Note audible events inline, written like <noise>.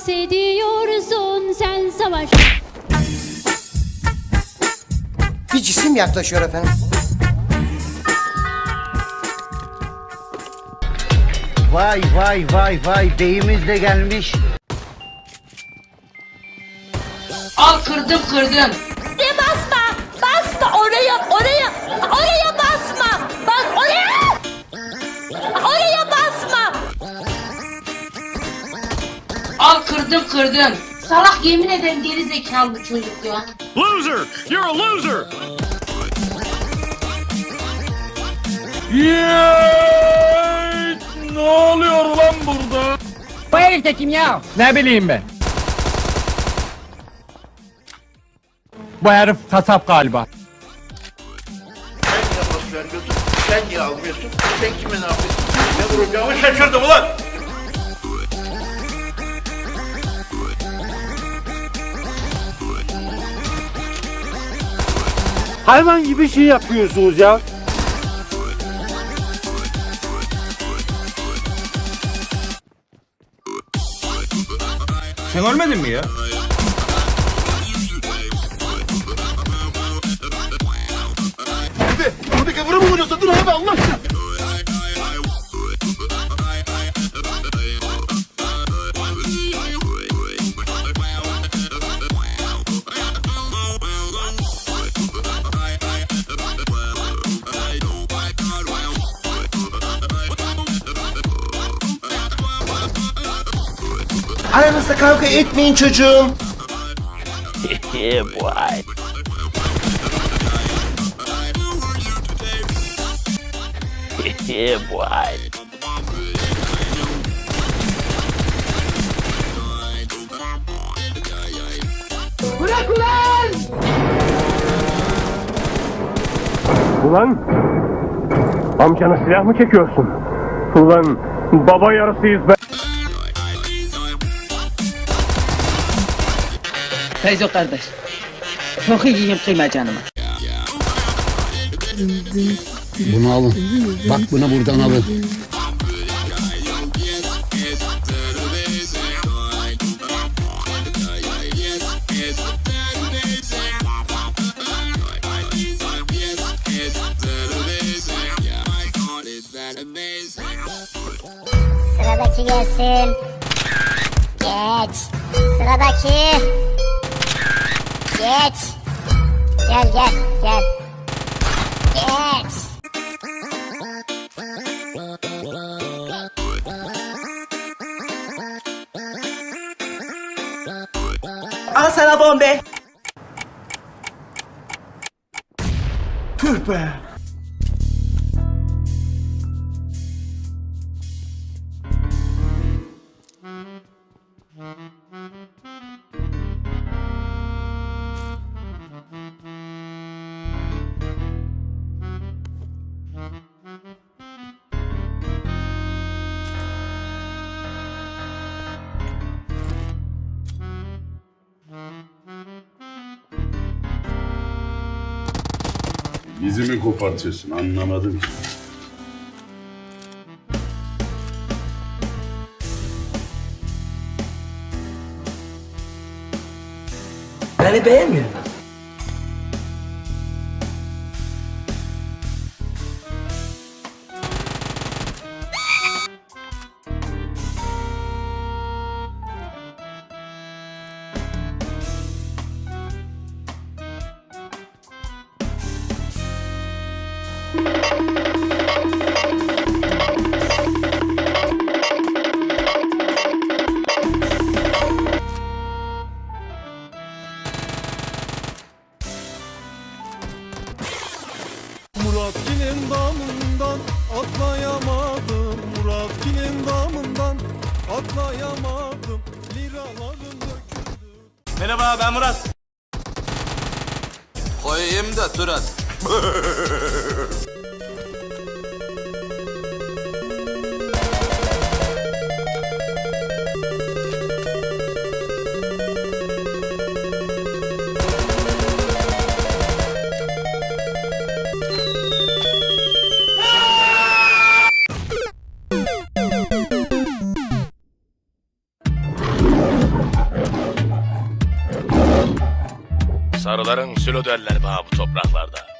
dans ediyorsun sen savaş. Bir cisim yaklaşıyor efendim. Vay vay vay vay beyimiz de gelmiş. Al kırdım kırdım. Ne basma? Basma oraya, oraya, oraya Al kırdım kırdım. Salak yemin ederim geri zekalı bu çocuk ya. Loser! You're a loser! Yeeey! Ne oluyor lan burada? Bu herif de kim ya? Ne bileyim ben. Bu herif kasap galiba. Sen niye almıyorsun? Sen kime ne yapıyorsun? Ne vuracağımı şaşırdım ulan! Hayvan gibi şey yapıyorsunuz ya. Sen ölmedin mi ya? Buradaki vuru mu vuruyorsun? Dur abi Allah Aranızda kavga etmeyin çocuğum. <laughs> <laughs> Ulan amcana silah mı çekiyorsun? Ulan baba yarısıyız be. Feyzo kardeş. Çok iyiyim kıyma canıma. Bunu alın. Bak bunu buradan alın. Sıradaki gelsin. Geç. Sıradaki. Geç. Gel gel gel. Geç. Al sana bombe. Bizi mi kopartıyorsun? Anlamadım ki. Beni beğenmiyor musun? Muratki'nin damından atlayamadım. Muratki'nin damından atlayamadım. Liralarım döküldü. Merhaba ben Murat. Koyayım da Turat. <laughs> Sarıların silo derler bu topraklarda.